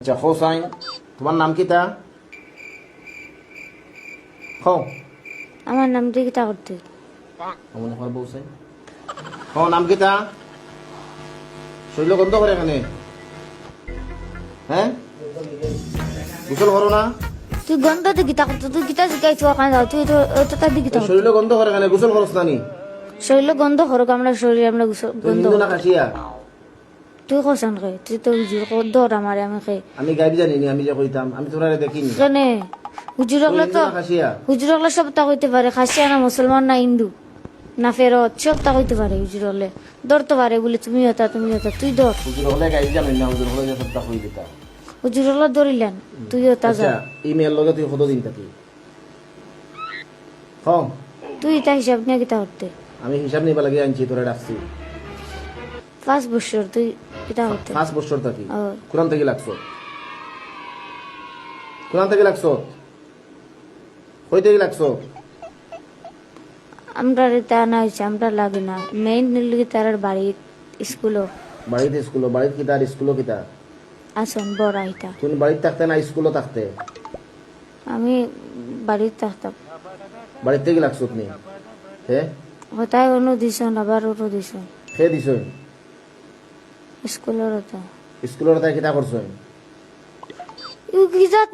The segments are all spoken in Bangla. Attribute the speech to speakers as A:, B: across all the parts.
A: আচ্ছা হোসাইন তোমার নাম কি তা? হো।
B: আমার নাম করতে।
A: হয় বউসাইন হো নাম কি তা? শরীর গন্ধ করে এখানে। হ্যাঁ? গোসল করো না।
B: তুই গন্ধ দি গীতা করতে তুই গীতা শিখাইছো ওখানে যাও তুই তো তো তার গীতা করতে।
A: গন্ধ করে এখানে গোসল করছ না নি
B: শরীরে গন্ধ করুক আমরা শরীরে আমরা
A: তুই
B: গন্ধ
A: না খাসিয়া
B: তুই কসান খাই তুই তো হুজুর গন্ধ আমারে আমি খাই
A: আমি গাইব জানি নি আমি যে কইতাম আমি তোরা দেখিনি।
B: কেনে হুজুর হলে তো হুজুর হলে সব তা কইতে পারে খাসিয়া না মুসলমান না হিন্দু? না ফেরত সব তা কইতে পারে হুজুর হলে ধরতে পারে বলে তুমি হতা তুমি হতা তুই ধর
A: হুজুর হলে গাইব জানি না হুজুর হলে যে সবটা কই দিতা।
B: হুজুর হলে ধরিলেন তুই হতা যা।
A: আচ্ছা ইমেল লগে তুই কত দিন থাকি? হ্যাঁ
B: তুই তা হিসাব নিয়ে গীতা করতে
A: আমি হিসাব নিবা লাগে আনছি তোরা ডাকছি।
B: পাঁচ বছর তুই গীতা করতে
A: পাঁচ বছর থাকি। কোরআন থেকে লাগছো? কোরআন থেকে লাগছো? কই থেকে লাগছো?
B: আমরা তা না হয়েছে আমরা লাগে না। মেইন নিলে তার বাড়ি স্কুলও।
A: বাড়িতে স্কুল বাড়িতে কিতা আর স্কুলও কিতা
B: আসন বড় এটা।
A: তুমি বাড়িতে থাকতে না স্কুলও থাকতে?
B: আমি বাড়িতে থাকতাম।
A: বাড়িতে থেকে লাগছো তুমি? হে?
B: হতায় অনু দিছন আবার অনু দিছন
A: হে দিছ?
B: স্কুলের হতো
A: স্কুলের তাই কিতা করছ
B: ইউ কিজাত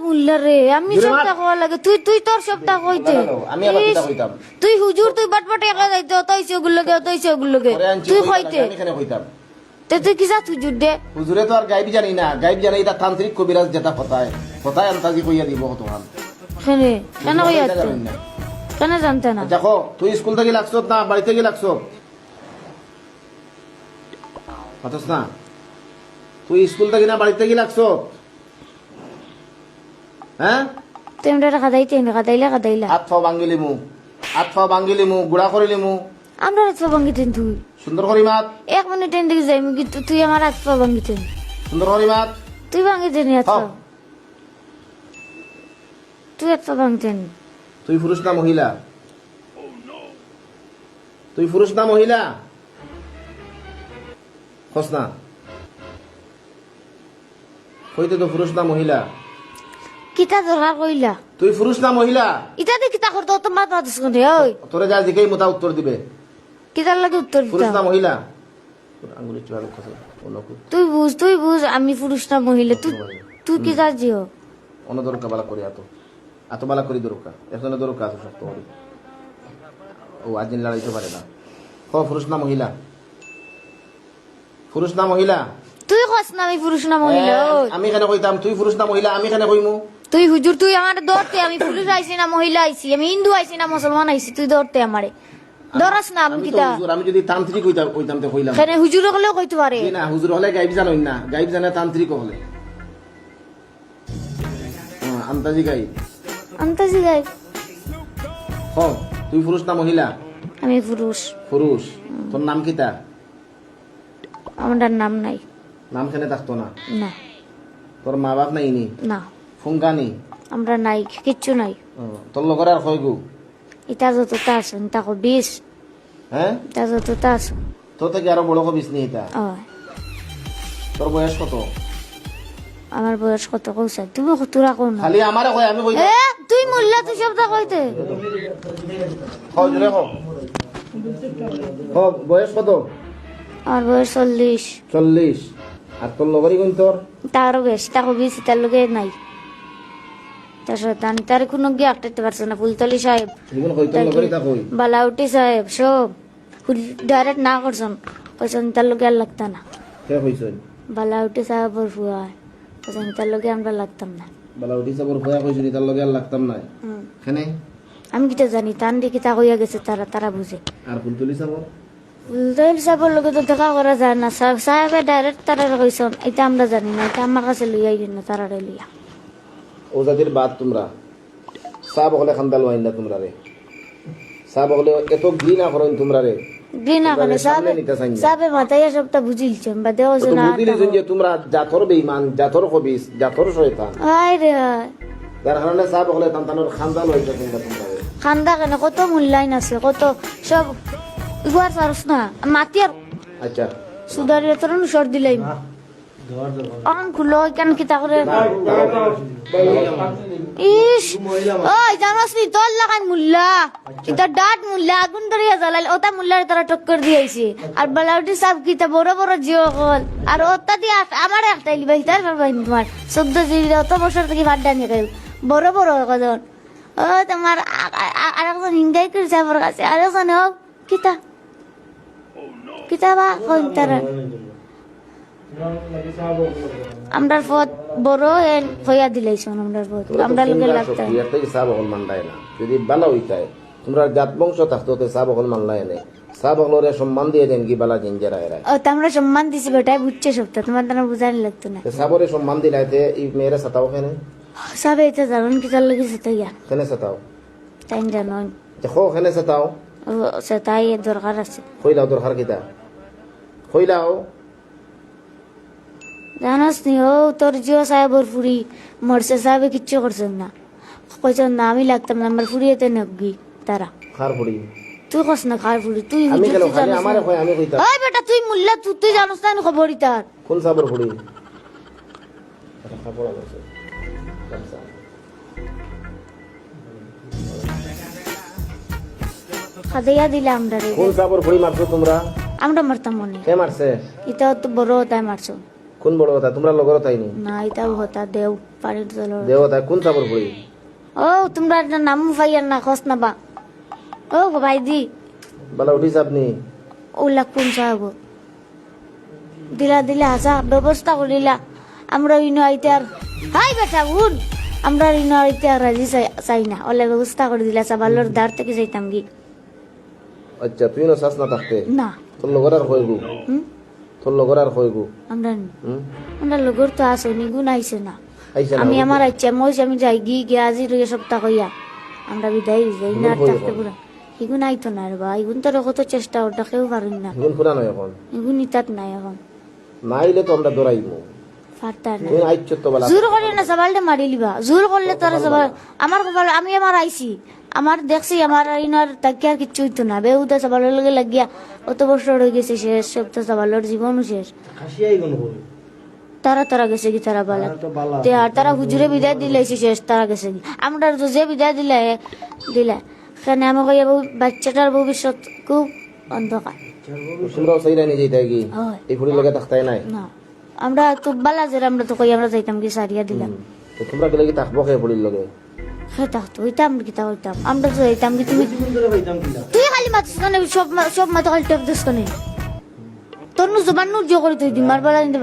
B: রে আমি
A: জোরে
B: কওয়া লাগে। তুই তুই তোর সপ্তাহ কইতে।
A: না, না, না, আমি আবার কিতা কইতাম।
B: তুই হুজুর তুই বাটবাট একা যাইতে অতইছে ওগুলোকে অতইছে ওগুলোকে
A: পরে আনছি
B: তুই
A: কইতে। আমি এখানে কইতাম।
B: তে তুই কিজাত হুজুর দে।
A: হুজুরে তো আর গাইব জানি না গাইব জানি এটা তান্ত্রিক কবিরাজ যেটা হতায় হতায় আন্তাজি কইয়া দিব তোমার
B: কেনে? কেন কইয়া
A: এটা
B: কেন জানতে না?
A: দেখো তুই স্কুল থেকে লাগছো না বাড়ি থেকে লাগছো? হতস না? তুই স্কুল থেকে না বাড়ি থেকে লাগছো? হ্যাঁ?
B: তুই আমরা টাকা দাইতে কাদাইলা কাদাইলা
A: হাত ফা ভাঙ্গিলি মু হাত ফা ভাঙ্গিলি মু গুড়া করিলি মু
B: আমরা রাত ভাঙ্গিতেন তুই।
A: সুন্দর করি মাত।
B: এক মিনিট দিকে যাই কিন্তু তুই আমার হাত পা ভাঙ্গিতেন
A: সুন্দর করি মাত।
B: তুই ভাঙ্গিতেন হাত পা
A: হ্যাঁ।
B: তুই হাত পা ভাঙতেন
A: তুই পুরুষ না মহিলা? তুই পুরুষ না মহিলা? খস না কইতে তো পুরুষ না মহিলা।
B: কিতা দরকার কইলা?
A: তুই পুরুষ না মহিলা?
B: ইটা দিয়ে কিতা করতো? তো মাত মাতিস কোনে ওই
A: তোরে যা দিকেই মোটা উত্তর দিবে।
B: কিতার লাগে উত্তর
A: পুরুষ
B: দিতা
A: না মহিলা? আঙ্গুলি চুয়ালো কথা অনকু
B: তুই বুঝ তুই বুঝ আমি পুরুষ না মহিলা। তুই তুই কি যা জিও?
A: অন দরকা বালা করি আতো আতো বালা করি দরকা। একজনে দরকা আছে শক্ত করি। ও আজ দিন লড়াইতে পারে না। হ পুরুষ না মহিলা? পুরুষ না মহিলা?
B: তুই কস না আমি পুরুষ না মহিলা ওই।
A: আমি এখানে কইতাম? তুই পুরুষ না মহিলা আমি এখানে কইমু?
B: তুই হুজুর তুই আমার ধরতে আমি পুরুষ আইছি না মহিলা আইছি আমি হিন্দু আইছি না মুসলমান আইছি তুই ধরতে আমারে। ধরাস না আমি কিতা?
A: হুজুর আমি যদি তান্ত্রিক কইতাম কইতাম তো কইলাম।
B: এখানে হুজুর হলেও কইতে পারে?
A: না হুজুর হলে গাইব জানোই না গাইব জানে তান্ত্রিক হলে। হ্যাঁ, আন্তাজি গাইব।
B: আন্তাজি গাই
A: হ তুই পুরুষ না মহিলা?
B: আমি পুরুষ।
A: পুরুষ। তোর নাম কিতা?
B: আমার নাম নাই।
A: নাম খেনে থাকতো না?
B: না।
A: তোর মা বাপ নাই নি?
B: না।
A: ফুঙ্গানি
B: আমরা নাই কিচ্ছু নাই।
A: তোর লগর আর কয় গু?
B: ইটা যতটা আছেন তাকো বিশ
A: হ্যাঁ
B: ইটা যতটা আছেন
A: তোর থেকে আরও বড় কবিস নি এটা
B: ও
A: তোর বয়স কত?
B: আমার বয়স কত কইছা তুমি তোরা কোন না।
A: খালি আমারে কয় আমি কই
B: এ তুই মূল্য তুই শব্দ কইতে।
A: কয় জোরে কও বয়স কত?
B: আমার বয়স চল্লিশ।
A: চল্লিশ। আর তোর লগরই কোন তোর?
B: তারও বেশ তাকো বিশ তার লোকে নাই। তার তার কোনো গিয়ে আটকাতে পারছে না ফুলতলি সাহেব। বালাউটি সাহেব সব। ডাইরেক্ট না করছেন। কইছেন তার লোকে আর লাগতা না। বালাউটি সাহেবর ফুয়া কইছেন তার লোকে আমরা লাগতাম না।
A: বালা উঠি যাবর ভয়া কইছনি তার লগে আর লাগতাম
B: হুম। আমি কিটা জানি তান দিয়ে তা কইয়া গেছে তারা তারা বুঝে
A: আর ফুলতুলি যাবর
B: ফুলতলি সাহেবের লোকে তো দেখা করা যায় না সাহেব সাহেবে ডাইরেক্ট তারা কইছেন এটা আমরা জানি না এটা আমার কাছে লইয়া গেল না তারা লইয়া
A: ও জাতির বাদ তোমরা। সাব হলে খান্দাল ওয়াইন না তোমরা রে সাব হলে এত ঘি না করেন তোমরা রে
B: দিনা
A: তোমরা
B: কেন
A: রে সামনে
B: সাহেবে। সাহেবে মাথায় সবটা বুঝিলছে বা দেওয়া
A: তো
B: না
A: বুঝিলি যে তোমরা জাথর বেঈমান জাথর কবিস জাথর শয়তান।
B: হাই রে হায়।
A: যার কারণে সাব হলে তান্তানোর খান্দাল হইছে তোমরা
B: খান্দা কেন কত মূল্যায়ন আছে কত সব ইগুয়ার পারস না। মাতি আর
A: আচ্ছা।
B: সুদারি তোর সর দিলাই অন খুলো কেন কিতা করে ইস ওই জানোস নি তোর লাগান মুল্লা। এটা ডাট মুল্লা আগুন ধরিয়া জ্বালাইল। ওটা মুল্লার তারা টক্কর দিয়েছে আর বালাউটি সাহেব কিতা বড় বড় জিও কল আর ওটা দিয়ে আমার একটা লিবা হিতার পারবাই তোমার চোদ্দ জিবি অত বছর থেকে ভাত ডানি খাই বড় বড় কজন ও তোমার আরেকজন হিংগাই করেছে আমার কাছে। আরেকজন হোক কিতা কিতা বা কইন তারা। আমরার পথ বড় এর হইয়া দিলাইছ আমরার পথ। আমরা লোকে লাগতাম।
A: ইয়ার থেকে সাব হল মানলাই না। যদি বালা হইতায় তোমরা জাত বংশ থাকতো তো সাব হল মানলাই নে। সাব হলরে সম্মান দিয়ে দেন কি বালা জিঞ্জারা এরা
B: ও তো আমরা সম্মান দিছি বেটাই বুঝছে সবটা তোমার তো বুঝানি লাগতো না।
A: সাবরে সম্মান দিলাইতে এই মেয়েরা সাতাও কেনে
B: সবে এটা জানুন কি তার লাগে সেটাইয়া
A: কেনে সাতাও
B: তাই জানুন
A: দেখো কেনে সাতাও
B: ও সেটাই দরকার আছে।
A: কইলাও দরকার কিতা?
B: সাহেবে কিচ্ছু করছেন না। কইছেন না আমি লাগতাম না আমার ফুরিয়েতে নবগি তারা
A: খার
B: তুই কস না খার ফুরি তুই
A: আমি কেন খালি আমারে কই আমি কইতা
B: ওই বেটা তুই মুল্লা তুই তুই জানোস না খবরই তার।
A: কোন সাবর পড়ি খাপড়া আছে।
B: খাদাইয়া দিলে আমরা রে।
A: কোন সাবর পড়ি মারছো তোমরা?
B: আমরা মারতাম মনে।
A: কে মারছে?
B: এটা তো বড় তাই মারছো।
A: কোন বড় কথা? তোমরা লগর তাইনি
B: না? এটাও হতা দেও পানির তলর
A: দেবতা কোন সাবর পড়ি?
B: ও তোমরা নাম ফাইয়ার না খস না বা ও ভাই দি
A: বালা উঠিস আপনি
B: ওলা কোন সাহেব দিলা দিলা হাসা ব্যবস্থা করিলা আমরা ইনো আইতে আর হাই বেটা উন। আমরা ইনো আইতে আর রাজি চাই- চাই না। ওলা ব্যবস্থা করে দিলা সাবালোর দাঁড় থেকে যাইতাম কি?
A: আচ্ছা তুই না শ্বাস না থাকতে
B: না।
A: তোর লগর আর হয়ে গু। তোর লগর আর হয়ে গু।
B: আমরা আমরা লগর তো আছে নি। গুণ আইছে না আমি আমার আইছে মই আমি যাই গি গে আজি রয়ে সপ্তাহ কইয়া। আমরা বিদায় যাই না থাকতে পুরা ইগুন আইতো না রে বা ইগুন তো কত চেষ্টা ওটা কেউ পারুন না।
A: ইগুন পুরা নয় এখন?
B: ইগুন ইতাত নাই এখন।
A: নাইলে তো আমরা দৌড়াইবো
B: জোর করলে না সবালটা মারি লিবা। জোর করলে তোরা সবাল আমার কপাল আমি আমার আইছি। আমার দেখছি আমার ইনার তাকে আর কিচ্ছু হইতো না। বেউদা সবালের লগে লাগিয়া অত বছর হয়ে গেছে শেষ সব তো সবালের জীবনও শেষ। তারা তারা গেছে কি তারা বালা? আর তারা হুজুরে বিদায় দিলাইছে শেষ তারা গেছে কি? আমরা তো যে বিদায় দিলে দিলে সেখানে আমাকে এই বউ- বাচ্চাটার ভবিষ্যৎ খুব অন্ধকার।
A: তোমরাও সেই রাইনি যেতে কি? এই ফুড়ি লগে থাকতাই নাই?
B: না। আমরা তো বালা যে আমরা তো কই আমরা যাইতাম কি সারিয়া দিলাম।
A: তো তোমরা গেলে কি থাকব কে ফুড়ির লগে?
B: হ্যাঁ থাকতো হইতাম কিতা হইতাম। আমরা তো যাইতাম কি তুমি তুই খালি মাতিস কানে? সব মা- সব মাথা খালি টেপ দিস কানে? তোর নু জবান নু জো করে তুই দিমার বালা নিতে